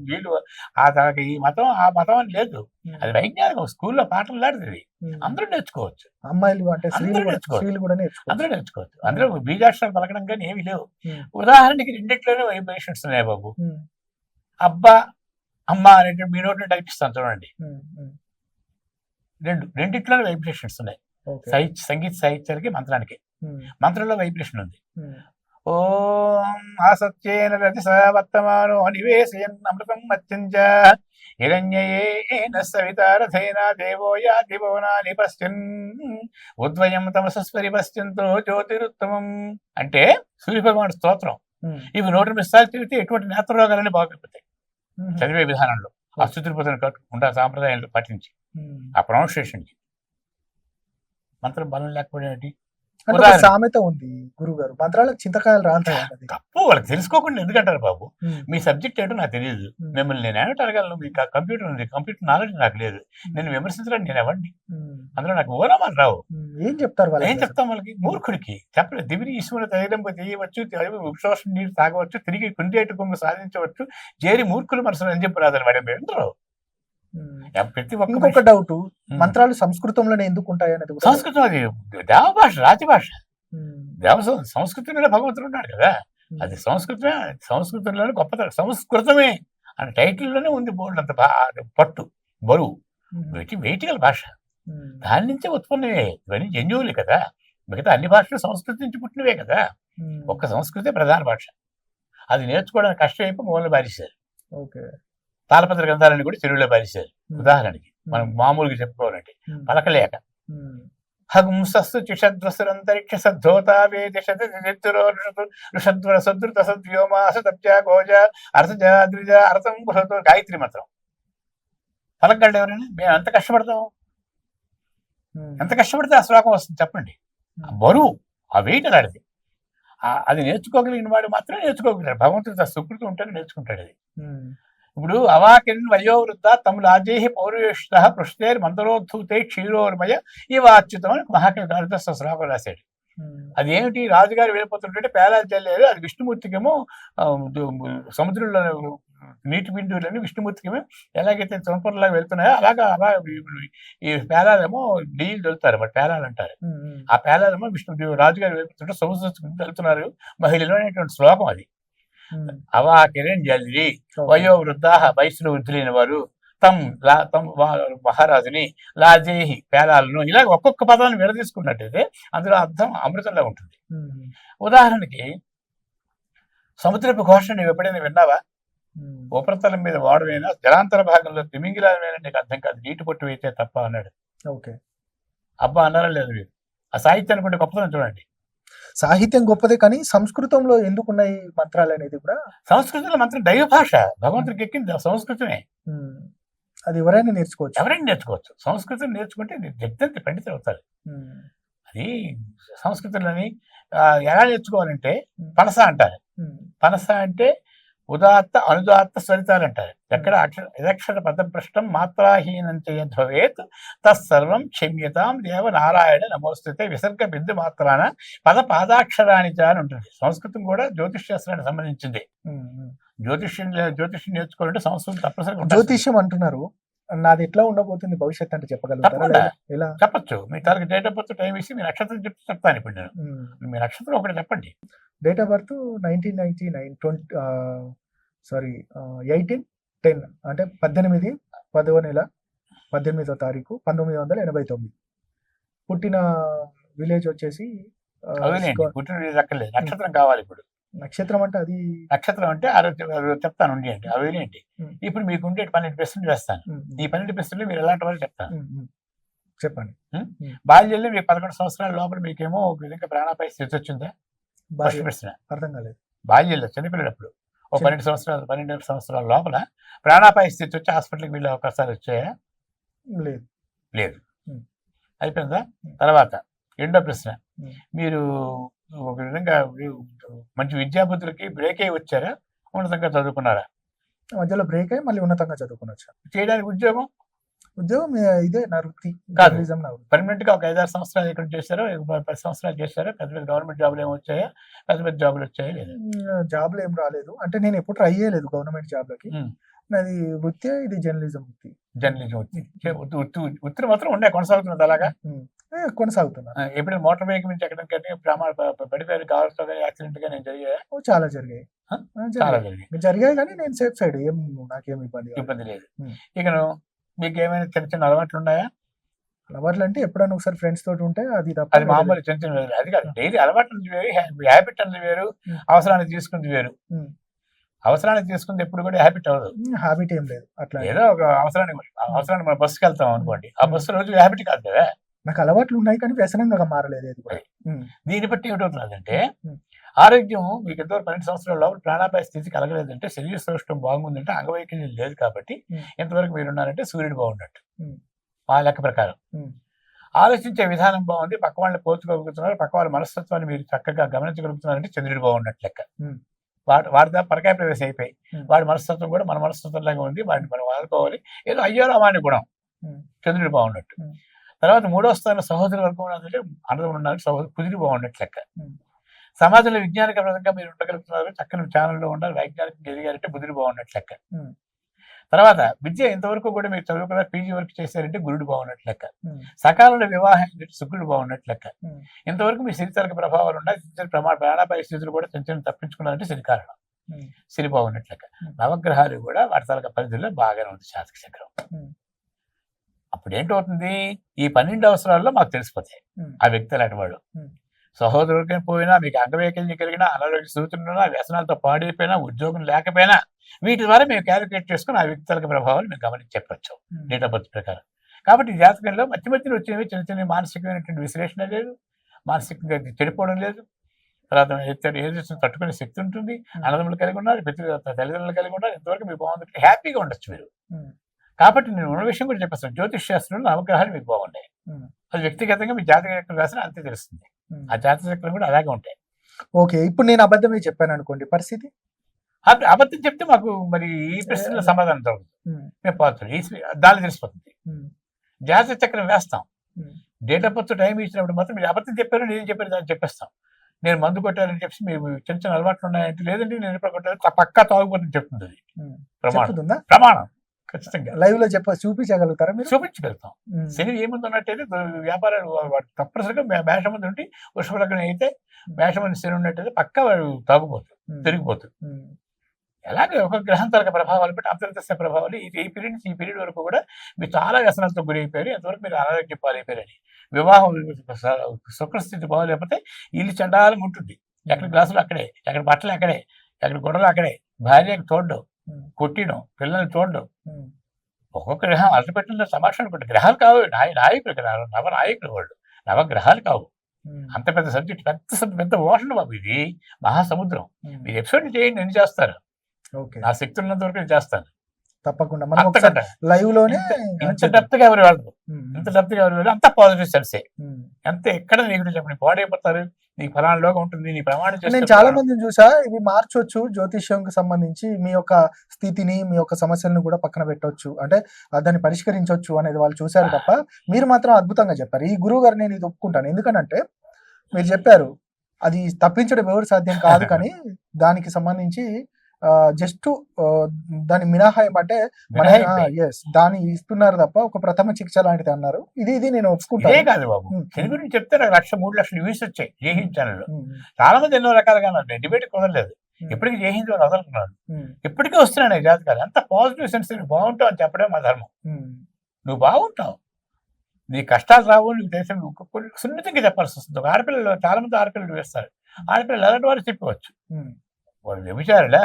వీళ్ళు ఆ తనకి ఈ మతం ఆ మతం అని లేదు. అది వైజ్ఞానికం స్కూల్లో పాటలు లాంటిది. అందరూ నేర్చుకోవచ్చు. అమ్మాయిలు అంటే స్త్రీలు అందరూ కూడా నేర్చుకోవచ్చు. కూడా నేర్చుకోవచ్చు. అందరూ నేర్చుకోవచ్చు. అందులో బీజాక్షరాలు పలకడం కానీ ఏమీ లేవు. ఉదాహరణకి రెండిట్లోనే వైబ్రేషన్స్ ఉన్నాయి బాబు? అబ్బా అమ్మ అనేటువంటి మీ నోటి అనిపిస్తాను చూడండి. రెండు రెండిట్లోనే వైబ్రేషన్స్ ఉన్నాయి? సాహిత్య సంగీత సాహిత్యాలకి మంత్రానికి. మంత్రంలో వైబ్రేషన్ ఉంది. ఓం ఆసత్యేన రజస వర్తమానో నివేశయన్ అమృతం మత్యంచ హిరణ్యయేన సవితారథేన దేవో యాతి భువనాని పశ్చిన్ ఉద్వయం తమసస్వరి పశ్చింతో జ్యోతిరుత్తమం. అంటే సూర్యభగవాన్ స్తోత్రం. ఇవి నూట సార్లు తిరిగితే ఎటువంటి నేత్రరోగాలని బాగుపడతాయి చదివే విధానంలో. అస్థితిరిపోతున్న ఉండే సాంప్రదాయాలు పాటించి. ఆ ప్రొనౌన్సియేషన్కి మంత్రం బలం లేకపోవడం ఏంటి? అంటే. సామెత ఉంది గురువు గారు మంత్రాలకు చింతకాయలు రాంతాయి తప్పు వాళ్ళకి తెలుసుకోకుండా ఎందుకంటారు బాబు? మీ సబ్జెక్ట్ ఏంటో నాకు తెలియదు. మిమ్మల్ని నేను ఏమిటి అడగలను? మీకు కంప్యూటర్ ఉంది. కంప్యూటర్ నాలెడ్జ్ నాకు లేదు. నేను విమర్శించడానికి నేను ఇవ్వండి అందులో నాకు ఓనామాలు రావు. ఏం చెప్తారు ఏం వాళ్ళు చెప్తాం వాళ్ళకి? మూర్ఖుడికి. చెప్పలేదు. దివిని ఈశ్వరుడు తైలం తీయవచ్చు వృక్షోషం నీరు తాగవచ్చు తిరిగి కుందేటు కొమ్ము సాధించవచ్చు చేరి మూర్ఖులు మనసులు అని చెప్పి రాదని వాడే ఒక్క ఇంకొక డౌట్. మంత్రాలు సంస్కృతంలోనే ఎందుకు ఉంటాయి అనేది కూడా సంస్కృతం అది దేవభాష రాజభాష ఉమ్, దేవ సంస్కృతంలోనే భగవంతుడు ఉన్నాడు కదా. అది సంస్కృతమే సంస్కృతంలోనే గొప్పతనం. సంస్కృతమే అనే టైటిల్లోనే ఉంది బోల్డ్ అంత పట్టు బరువు. వెయిట్ వెయిట్ గల భాష. దాని నుంచే ఉత్పన్నమే. ఇవన్నీ జన్యువులే కదా. మిగతా అన్ని భాషలు సంస్కృతి నుంచి పుట్టినవే కదా. ఒక్క సంస్కృతే ప్రధాన భాష. అది నేర్చుకోవడానికి కష్టం అయిపోయి మూలలో బారిశారు ఓకే. తాళపత్ర గ్రంథాలన్నీ కూడా తెలుగులో బారిశారు ఉమ్, ఉదాహరణకి మనం మామూలుగా చెప్పుకోవాలంటే పలకలేక. చిషద్వసురంతరిక్ష సద్వ్యోమాస గోజ అర్థం గాయత్రి మంత్రం. పలకండి ఎవరైనా? మేము ఎంత కష్టపడతాం? ఎంత కష్టపడితే ఆ శ్లోకం వస్తుంది చెప్పండి. బరువు ఆ వెయిట్ అలాంటిది. అది నేర్చుకోగలిగిన వాడు మాత్రమే నేర్చుకోగలిగాడు. భగవంతుడు సుకృతి ఉంటేనే నేర్చుకుంటాడు అది. ఇప్పుడు అవాకిరిన్ వయోవృద్ధ తమ్ముడు ఆజేహి పౌరుష పృష్ఠేర్ మందరోద్ధూతే క్షీరోర్మయ ఈ వాచ్యుతం అని మహాకవి కాళిదాసు శ్లోకం రాశాడు. ఉమ్, అది ఏమిటి రాజుగారు వెళ్ళిపోతుంటే పేలాలు చల్లారు అది విష్ణుమూర్తికేమో సముద్రంలో నీటి బిందువులన్నీ విష్ణుమూర్తికేమో ఎలాగైతే తుంపర్లాగా వెళ్తున్నాయో అలాగా అలా ఈ- పేలాలేమో నీళ్ళు వెళ్తారు మరి పేలాలు అంటారు. ఆ పేలాలేమో విష్ణు రాజుగారు వెళ్ళిపోతుంటే సముద్రం వెళ్తున్నారు. మహిళలు అనేటువంటి శ్లోకం అది. అవాకిరణ్ జల్ది ఓకే. వయో వృద్ధా వయసులో వృద్ధులైన వారు తమ్ లా తమ్ మహారాజుని లాజేహి పేలాలను ఇలా ఒక్కొక్క పదాన్ని విడదీసుకున్నట్టయితే అందులో అర్థం అమృతంలో ఉంటుంది. ఉదాహరణకి సముద్రపు ఘోష నువ్వు ఎప్పుడైనా విన్నావా? ఉపరితలం మీద వాడువైనా జలాంతర భాగంలో తిమింగిలాలైనా నీకు అర్థం కాదు. నీటి పొట్టు అయితే తప్ప అన్నాడు. ఓకే. అబ్బా అన్నారా లేదు మీరు? ఆ సాహిత్యాన్ని కొంటే గొప్పతనం చూడండి. సాహిత్యం గొప్పదే కానీ సంస్కృతంలో ఎందుకు ఉన్నాయి మంత్రాలు అనేది కూడా సంస్కృతంలో మాత్రం దైవ భాష. భగవంతుడికి ఎక్కింది సంస్కృతమే. అది ఎవరైనా నేర్చుకోవచ్చు. ఎవరైనా నేర్చుకోవచ్చు. సంస్కృతం నేర్చుకుంటే జగ్దంతి పండితులు అవుతారు. అది సంస్కృతంలోని ఎలా నేర్చుకోవాలంటే పనస అంటారు. పనస అంటే ఉదాత్త అనుదాత్త స్వరితాలు అంటారు ఎక్కడ అక్షర యదక్షర పదభ్రష్టం మాత్రాహీనం చేయద్భవేత్ తత్సర్వం క్షమ్యతాం దేవ నారాయణ నమోస్తుతే విసర్గ బిందు మాత్రాన పద పాదాక్షరాని అని ఉంటుంది సంస్కృతం కూడా జ్యోతిష్ శాస్త్రానికి సంబంధించింది. జ్యోతిష్యం జ్యోతిష్యం నేర్చుకోవాలంటే సంస్కృతం తప్పనిసరిగా. జ్యోతిష్యం అంటున్నారు నాది ఎట్లా ఉండబోతుంది భవిష్యత్ అంటే చెప్పగలుగుతారా? ఎలా? చెప్పచ్చు. మీ తనకి డేట్ ఆఫ్ బర్త్ టైం ఇచ్చి మీ నక్షత్రం చెప్తే చెప్తాను ఇప్పుడు నేను. మీ నక్షత్రం ఒకటి చెప్పండి. Date of birth nineteen ninety nine twenty sorry eighteen ten అంటే పద్దెనిమిది పదవ నెల పద్దెనిమిదో తారీఖు పంతొమ్మిది వందల ఎనభై తొమ్మిది. పుట్టిన విలేజ్ వచ్చేసి నక్షత్రం కావాలి ఇప్పుడు. నక్షత్రం అంటే అది నక్షత్రం అంటే చెప్తాను ఉండి అంటే అవేలేంటి ఉమ్. ఇప్పుడు మీకు ఉండే పన్నెండు ప్రశ్నలు వేస్తాను. ఉమ్, ఈ పన్నెండు ప్రశ్నలు మీరు ఎలాంటి వాళ్ళు చెప్తాను. చెప్పండి. బాల్యంలో మీకు పదకొండు సంవత్సరాల లోపల మీకేమో ఒక విధంగా ప్రాణాపాయ స్థితి వచ్చిందా? ఫస్ట్ ప్రశ్న. అర్థం కాలేదు. బాల్యంలో చిన్నపిల్లలప్పుడు ఒక పన్నెండు సంవత్సరాలు పన్నెండు సంవత్సరాల లోపల ప్రాణాపాయ స్థితి వచ్చి హాస్పిటల్కి వెళ్ళే అవకాశాలు వచ్చాయా? లేదు. లేదు. అయిపోయిందా. తర్వాత రెండో ప్రశ్న. మీరు ఒక విధంగా మంచి విద్యాబుద్ధులకి బ్రేక్ అయ్యి వచ్చారా? ఉన్నతంగా చదువుకున్నారా? మధ్యలో బ్రేక్ అయ్యి మళ్ళీ ఉన్నతంగా చదువుకుని చేయడానికి ఉద్యోగం? ఉద్యోగం ఇదే నా వృత్తి. కాదు. వృత్తి. పర్మనెంట్గా ఒక ఐదారు సంవత్సరాలు ఇక్కడ చేశారో? పది సంవత్సరాలు చేశారా? పెద్ద పెద్ద గవర్నమెంట్ జాబులు ఏమి వచ్చాయా? పెద్ద పెద్ద జాబులు వచ్చాయా లేదా? జాబ్లు ఏం రాలేదు. అంటే నేను ఎప్పుడు ట్రై చేయలేదు గవర్నమెంట్ జాబ్లకి. నాది వృత్తి ఇది జర్నలిజం వృత్తి. జర్నలిజం వచ్చి ఉత్తరం మాత్రం ఉండే కొనసాగుతున్నది అలాగా? ఏ, కొనసాగుతున్నా ఆ, ఎప్పుడైనా మోటార్ బైక్ నుంచి ఎక్కడికి కంటే ప్రమాద పడిపోయారు కావాల్సిన యాక్సిడెంట్గా నేను జరిగాయా? చాలా జరిగాయి. చాలా జరిగాయి. కానీ నేను సేఫ్ సైడ్ ఏం నాకేం ఇబ్బంది. ఇబ్బంది లేదు. ఇక మీకు ఏమైనా చిన్న చిన్న అలవాట్లు ఉన్నాయా? అలవాట్లు అంటే ఎప్పుడైనా ఒకసారి ఫ్రెండ్స్ తోటి ఉంటే అది అది మామూలు చిన్న చిన్న. అది కాదు. డైలీ అలవాటు అనేది వేరు హ్యాబిట్ అనేది వేరు. అవసరానికి తీసుకుంది వేరు. అవసరానికి తీసుకుంది ఎప్పుడు కూడా హ్యాబిట్ అవ్వదు. హ్యాబిట్ ఏం లేదు. అట్లా ఏదో ఒక అవసరానికి అవసరానికి మనం బస్సుకి వెళ్తాం అనుకోండి. ఆ బస్సు రోజు హ్యాబిట్ కాదు కదా. నాకు అలవాట్లు ఉన్నాయి కానీ వ్యసనంగా మారలేదు ఏది కూడా దీన్ని బట్టి ఏమిటవుతుందంటే. ఆరోగ్యం మీకు ఎంతో పన్నెండు సంవత్సరాల లోపల ప్రాణాపాయ స్థితి కలగలేదంటే శరీర సౌష్ఠం బాగుందంటే అంగవైకల్యం లేదు కాబట్టి. ఎంతవరకు మీరు ఉన్నారంటే సూర్యుడు బాగున్నట్టు. ఆ లెక్క ప్రకారం. ఆలోచించే విధానం బాగుంది పక్క వాళ్ళని పోల్చుకోగలుగుతున్నారు పక్క వాళ్ళ మనస్తత్వాన్ని మీరు చక్కగా గమనించగలుగుతున్నారంటే చంద్రుడు బాగున్నట్టు లెక్క. వాటి వాడిదా పరకాయ ప్రవేశం అయిపోయి. వాడి మనస్తత్వం కూడా మన మనస్తత్వం లాగా ఉంది వాడిని మనం వాడుకోవాలి ఏదో అయ్యో రామాని గుణం. చంద్రుడు బాగున్నట్టు. తర్వాత మూడో స్థానం సహోదరు వర్గం ఉన్నదంటే అన్నదం ఉన్నారు సహోదరు కుదిరి బాగున్నట్టు లెక్క. సమాజంలో విజ్ఞానకరంగా మీరు ఉండగలుగుతున్నారు చక్కని ఛానల్లో ఉండాలి వైజ్ఞానికంగా ఎదిగారంటే బుద్ధుడు బాగున్నట్టు లెక్క. తర్వాత విద్య ఇంతవరకు కూడా మీరు చదువుకున్న పీజీ వరకు చేశారంటే గురుడు బాగున్నట్టు లెక్క. సకాలంలో వివాహం శుక్రుడు బాగున్నట్టు లెక్క. ఇంతవరకు మీ శనితరక ప్రభావాలు ఉన్నాయి ప్రమాణ ప్రాణ పరిస్థితులు కూడా చిన్న తప్పించుకున్నారంటే శని కారణం. శని బాగున్నట్టు లెక్క. నవగ్రహాలు కూడా వాటి తరగ పరిధిలో బాగానే ఉంది శాతక చక్రం. అప్పుడు ఏంటవుతుంది ఈ పన్నెండు అవసరాల్లో మాకు తెలిసిపోతాయి. ఆ వ్యక్తి అలాంటి. సహోదరుడికి పోయినా మీకు అంగవైకల్యం కలిగినా అనారోగ్య సూచనలున్నా వ్యసనాలతో పాడైపోయినా ఉద్యోగం లేకపోయినా వీటి ద్వారా మేము క్యాలిక్యులేట్ చేసుకుని ఆ వ్యక్తులకు ప్రభావాలు మేము గమనించి చెప్పొచ్చు డేట్ ఆఫ్ బర్త్ ప్రకారం. కాబట్టి జాతకంలో మధ్య మధ్యలో వచ్చేవి చిన్న చిన్న మానసికమైనటువంటి విశ్లేషణ లేదు. మానసికంగా చెడిపోవడం లేదు. తర్వాత ఎత్తడి ఏది వచ్చినా తట్టుకునే శక్తి ఉంటుంది. అన్నదమ్ములు కలిగి ఉన్నారు. పితృ తల్లిదండ్రులు కలిగి ఉన్నారు. ఇంతవరకు మీకు బాగుంది హ్యాపీగా ఉండొచ్చు మీరు. కాబట్టి నేను ఉన్న విషయం కూడా చెప్పేస్తాను. జ్యోతిష్ శాస్త్రంలో నవగ్రహాలు మీకు బాగుంటాయి. అది వ్యక్తిగతంగా మీ జాతక చక్రం రాసిన అంతే తెలుస్తుంది. ఆ జాతక చక్రం కూడా అలాగే ఉంటాయి. ఓకే ఇప్పుడు నేను అబద్ధమే చెప్పాను అనుకోండి పరిస్థితి? అబ్- అబద్ధం చెప్తే మాకు మరి ఈ ప్రశ్నలో సమాధానం దొరకదు. మేము పోతుంది ఈ దాని తెలిసిపోతుంది. జాతక చక్రం వేస్తాం. డేట్ ఆఫ్ బర్త్ టైం ఇచ్చినప్పుడు మాత్రం మీరు అబద్ధం చెప్పారు నేను చెప్పారు దాన్ని చెప్పేస్తాం. నేను మందు కొట్టారని చెప్పి మీరు చిన్న చిన్న అలవాట్లు ఉన్నాయంటే లేదంటే నేను ఎప్పుడు కొట్టారు త- పక్కా తాగుబోతుంది చెప్తుంది అది. ప్రమాణం. ప్రమాణం. ఖచ్చితంగా లైవ్లో చెప్ప చూపించగలుగుతారా మీరు? చూపించగలుగుతాం. ఉమ్, శని ఏముంది ఉన్నట్టయితే వ్యాపారాలు తప్పనిసరిగా మే- మేషమంది ఉండి వృషభలగ్నం అయితే మేషమంది శని ఉన్నట్టయితే పక్కా వాడు తాగుపోతుంది తిరిగిపోతుంది అలాగే ఒక గ్రహం తరగ ప్రభావాలు బట్టి అంతర్దశ ప్రభావాలు ఈ ఈ పీరియడ్ నుంచి ఈ పీరియడ్ వరకు కూడా మీరు చాలా వ్యసనాలతో గురి అయిపోయారు ఎంతవరకు మీరు అనారోగ్య పాలైపోయారని. వివాహం సుఖస్థితి బాగోలేకపోతే ఇల్లు చండాలంగా ఉంటుంది ఎక్కడ గ్లాసులు అక్కడే ఎక్కడ బట్టలు అక్కడే ఎక్కడ గొడవలు అక్కడే భార్యకు ఉమ్, కొట్టిడం పిల్లల్ని చూడడం. ఒక్కొక్క గ్రహం అలసిపెట్టిన సమాషం అనుకుంటే గ్రహాలు కావు నాయ నాయకులు గ్రహాలు నవ నాయకులు వాళ్ళు. నవగ్రహాలు కావు. అంత పెద్ద సబ్జెక్ట్ పెద్ద పెద్ద ఓషన్ బాబు ఇది. మహాసముద్రం. మీరు ఎపిసోడ్ చేయండి నేను చేస్తారు ఓకే. నా శక్తి ఉన్నంత వరకు నేను చేస్తాను. తప్పకుండా. మనం లైవ్లోనే ఇంత చేద్దాం. డెప్త్గా ఎవరు వెళ్ళరు. ఉమ్, ఇంత డెప్త్గా ఎవరు వెళ్ళరు. అంత పాజిటివ్ సెన్సే. ఎంత ఎక్కడ నెగిటివ్ చెప్పండి. పాడైపోతారు నీకు ఫలానా లోగా ఉంటుంది. నీ ప్రమాణం నేను చాలా మందిని చూసా. ఇవి మార్చొచ్చు జ్యోతిష్యంకి సంబంధించి. మీ యొక్క స్థితిని మీ యొక్క సమస్యలను కూడా పక్కన పెట్టొచ్చు. అంటే దాన్ని పరిష్కరించవచ్చు అనేది వాళ్ళు చూశారు తప్ప మీరు మాత్రం అద్భుతంగా చెప్పారు. ఈ గురువు గారు నేను ఇది ఒప్పుకుంటాను. ఎందుకనంటే మీరు చెప్పారు అది తప్పించడం ఎవరు సాధ్యం కాదు కానీ దానికి సంబంధించి జస్ట్ దాని మినహాయం అంటే? మినహాయింపే. ఎస్ దాన్ని ఇస్తున్నారు తప్ప ఒక ప్రథమ చికిత్స లాంటిది అన్నారు. ఇది ఇది నేను ఇదే ఒప్పుకుంటాను కాదు బాబు. శని గురించి చెప్తే నాకు లక్ష మూడు లక్షలు వ్యూస్ వచ్చాయి జైహింద్ ఛానల్ చాలా మంది ఎన్నో రకాలుగా డిబేట్ కుదరలేదు ఇప్పటికీ జైహింద్ వాళ్ళు వదలుకున్నాడు ఇప్పటికీ వస్తున్నాయి జాతకాలు. అంత పాజిటివ్ సెన్స్ బాగుంటావు అని చెప్పడం మా ధర్మం. నువ్వు బాగుంటావు. నీ కష్టాలు రావు నీకు కొన్ని సున్నితంగా చెప్పాల్సి వస్తుంది. ఒక ఆడపిల్లలు చాలా మంది ఆడపిల్లలు వేస్తారు. ఆడపిల్లలు ఎలాంటి వారు చెప్పవచ్చు? వాళ్ళు వ్యభిచారులా?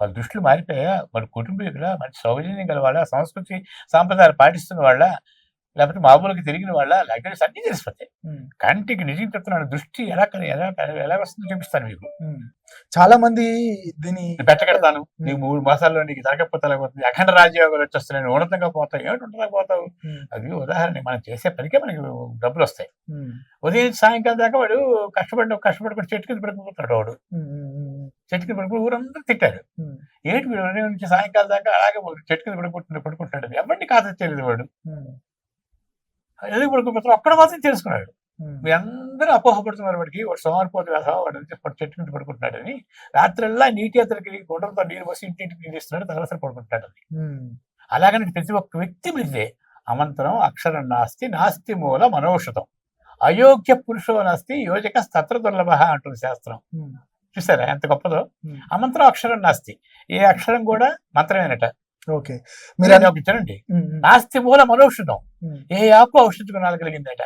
వాళ్ళ దృష్టిలు మారిపోయా వాళ్ళ కుటుంబీకుల మంచి సౌజన్యం గల వాళ్ళ సంస్కృతి సాంప్రదాయాలు పాటిస్తున్న వాళ్ళ లేకపోతే మామూలుగా తిరిగిన వాళ్ళ లగ్జరీస్ అన్ని తెలిసిపోతాయి. కంటికి నిజం చెప్తున్నాడు దృష్టి ఎలా ఎలా ఎలా వస్తుందో చూపిస్తాను మీకు. చాలా మంది దీని నేను పెట్టగడతాను. నీకు మూడు మాసాల్లో నీకు జరగకపోతే అఖండ రాజ్యోగాలు వచ్చేస్తున్నాయి. ఉన్నతంగా పోతావు. ఏమిటి ఉన్నతంగా పోతావు? అది ఉదాహరణ. మనం చేసే పనికే మనకి డబ్బులు వస్తాయి. ఉదయం సాయంకాలం దాకా వాడు కష్టపడి కష్టపడి చెట్టు కింద పడుకుంటున్నాడు వాడు. చెట్టు కింద పడుకుని ఊరందరూ తిట్టారు. ఏంటి వీడు ఉదయం నుంచి సాయంకాలం దాకా అలాగే చెట్టు కింద పడుకుంటున్నాడు పడుకుంటాడు ఎవరిని కాదు తెలియదు వాడు. ఎందుకు పడుకుంటున్నాడు ఒక్కడ మాత్రం తెలుసుకున్నాడు. అందరూ అపోహపడుతున్నారు వాడికి వాడు సోమరిపోతు కదా వాడు చెట్టు కింద పడుకుంటున్నాడని. రాత్రల్లా నీటి అతనికి గుండ్రంతో నీరు పోసి ఇంటింటికి నీళ్ళు ఇస్తున్నాడు తర్వాత పడుకుంటాడు ఉమ్, అలాగని ప్రతి ఒక్క వ్యక్తి మీదే అమంతరం అక్షరం నాస్తి నాస్తి మూల మనోషతం. అయోగ్య పురుషో నాస్తి యోజక తత్ర దుర్లభ అంటుంది శాస్త్రం. చూసారా? ఎంత గొప్పదో. అమంతరం అక్షరం నాస్తి. ఏ అక్షరం కూడా మంత్రమేనట. ఓకే. మీరు ఒక ఉమ్, నాస్తి మూల మనోషితం ఉమ్, ఏ ఆకు ఔషధ గుణాలు కలిగిందట.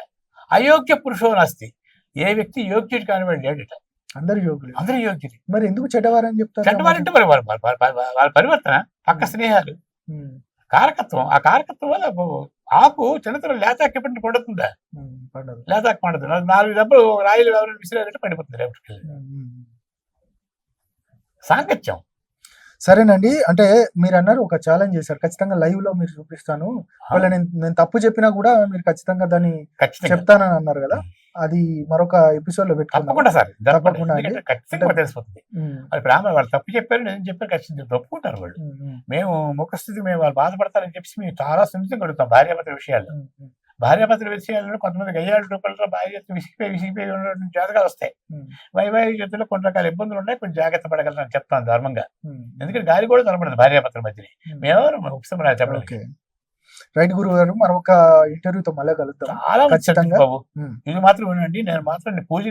అయోగ్య పురుషో నాస్తి. ఏ వ్యక్తి యోగ్యుడు కానివాడు లేడట. అందరు యోగులు అందరూ యోగ్యులు. మరి ఎందుకు చెడ్డవారని చెప్తారు? చెడ్డవారంటే మరి వాళ్ళ పరివర్తన పక్క స్నేహాలు. కారకత్వం. ఆ కారకత్వం వల్ల ఆకు చిన్నతనం లేతాకి ఎప్పటి పడుతుందా? లేతాకి నాకు నాలుగు డబ్బులు రాయిలు ఎవరైనా విసిరారంటే పడిపోతుంది రేపటికి. సాంగత్యం. సరేనండి. అంటే మీరు అన్నారు ఒక ఛాలెంజ్ చేశారు. ఖచ్చితంగా లైవ్లో మీరు చూపిస్తాను. ఒకవేళ నేను నేను తప్పు చెప్పినా కూడా మీరు ఖచ్చితంగా దాన్ని చెప్తానని అన్నారు కదా. అది మరొక ఎపిసోడ్లో తప్పకుండా సార్. తప్పకుండా ఖచ్చితంగా తెలిసిపోతుంది. అది బ్రాహ్మణ వాళ్ళు తప్పు చెప్పారు నేను చెప్పారు ఖచ్చితంగా ఒప్పుకుంటారు వాళ్ళు. మేము ముఖస్థితి మేము వాళ్ళు బాధపడతారని చెప్పి మేము చాలా సున్నితంగా అడుగుతాం భార్యాభర్తల విషయాలు భార్యాభర్తల విషయాల్లో కొంతమంది గయ్యాళ్ళ రూపాయలతో భార్య విసిగిపోయి విసిగిపోయి ఉన్నటువంటి జాతకాలు వస్తాయి. ఉమ్, వైవాహికతలో కొన్ని రకాల ఇబ్బందులు ఉన్నాయి కొంచెం జాగ్రత్త పడగలరని చెప్తాను ధర్మంగా. ఎందుకంటే గాలి కూడా తలపడదు భార్యాభర్తల మధ్యని. మేము ఉపశమనాలు ఓకే. రైట్ గురువు గారు మరొక ఇంటర్వ్యూతో మళ్ళీ కలుద్దాం. ఖచ్చితంగా. ఇది మాత్రం వినండి నేను మాత్రం పూజ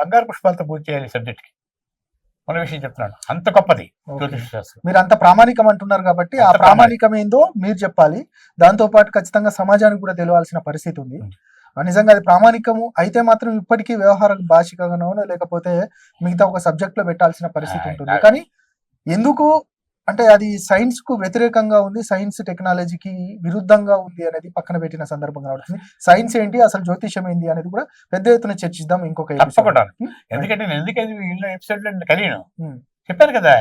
బంగారు పుష్పాలతో పూజ చేయాలి సబ్జెక్ట్కి మన విషయం చెప్తున్నాను. అంత గొప్పది ఓకే. జ్యోతిష శాస్త్రం. మీరు అంత ప్రామాణికం అంటున్నారు కాబట్టి ఆ ప్రామాణికం ఏందో మీరు చెప్పాలి. దాంతో పాటు ఖచ్చితంగా సమాజానికి కూడా తెలియాల్సిన పరిస్థితి ఉంది. నిజంగా అది ప్రామాణికము. అయితే మాత్రం ఇప్పటికీ వ్యవహార భాషికంగానో లేకపోతే మిగతా ఒక సబ్జెక్ట్లో పెట్టాల్సిన పరిస్థితి ఉంటుంది. కానీ ఎందుకు అంటే అది సైన్స్కు వ్యతిరేకంగా ఉంది సైన్స్ టెక్నాలజీకి విరుద్ధంగా ఉంది అనేది పక్కన పెట్టిన సందర్భం కనబడుతుంది సైన్స్ ఏంటి అసలు జ్యోతిషం ఏంటి అనేది కూడా పెద్ద ఎత్తున చర్చిద్దాం ఇంకొక. తప్పకుండా ఎందుకంటే నేను వీళ్ళ ఎపిసోడ్లో చెప్పాను కదా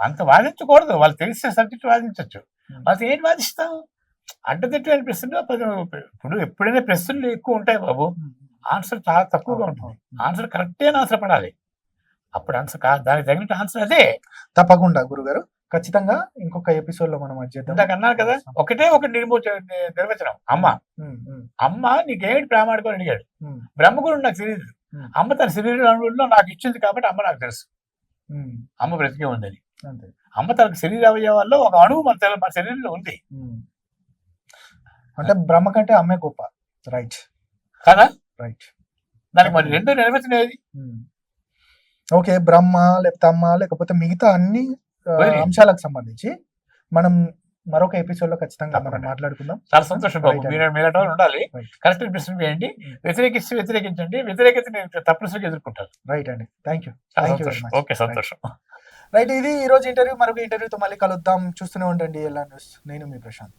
అంత వాదించకూడదు. వాళ్ళు తెలిసిన సబ్జెక్ట్ వాదించవచ్చు ఉమ్. వాళ్ళకి ఏం వాదిస్తాం? అడ్డదిట్టు అని ప్రశ్నలు ఇప్పుడు ఎప్పుడైనా ప్రశ్నలు ఎక్కువ ఉంటాయి బాబు. ఆన్సర్ చాలా తక్కువగా ఉంటుంది. ఆన్సర్ కరెక్టే ఆన్సర్ పడాలి. అప్పుడు ఆన్సర్ కా దానికి తగినట్టు ఆన్సర్ అదే. తప్పకుండా గురుగారు. ఖచ్చితంగా ఇంకొక ఎపిసోడ్లో మనం చేద్దాం. ఇందాక అన్నారు కదా ఒకటే ఒక నిర్వచనం. అమ్మ. అమ్మ నీకేమిటి ప్రామాణికం అని అడిగాడు. ఉమ్, బ్రహ్మగురు నాకు తెలియదు. అమ్మ తన శరీరంలో నాకు ఇచ్చింది కాబట్టి అమ్మ నాకు తెలుసు. అమ్మ బ్రతికే ఉందని. అంతే. అమ్మ తన శరీర అవయవాల్లో ఒక అణువు మన మన శరీరంలో ఉంది. అంటే బ్రహ్మ కంటే అమ్మే గొప్ప. రైట్ కదా? రైట్ దానికి మరి రెండో నిర్వచనం ఏది? ఓకే బ్రహ్మ లేకపోతే అమ్మ లేకపోతే మిగతా అన్ని. అంశాలకు సంబంధించి మనం మరొక ఎపిసోడ్లో ఖచ్చితంగా మనం. మాట్లాడుకుందాం. చాలా సంతోషం. మీరు ఉండాలి. కరెక్ట్ వేయండి Mm. వ్యతిరేకిస్తే వ్యతిరేకించండి. వ్యతిరేకత తప్పనిసరిగా ఎదుర్కొంటాను. రైట్ అండి. థ్యాంక్ యూ సంతోషం. much. ఓకే సంతోషం. రైట్ ఇది ఈ రోజు ఇంటర్వ్యూ. మరొక ఇంటర్వ్యూతో మళ్ళీ కలుద్దాం. చూస్తూనే ఉండండి. ఎలా న్యూస్. నేను మీ ప్రశాంత్.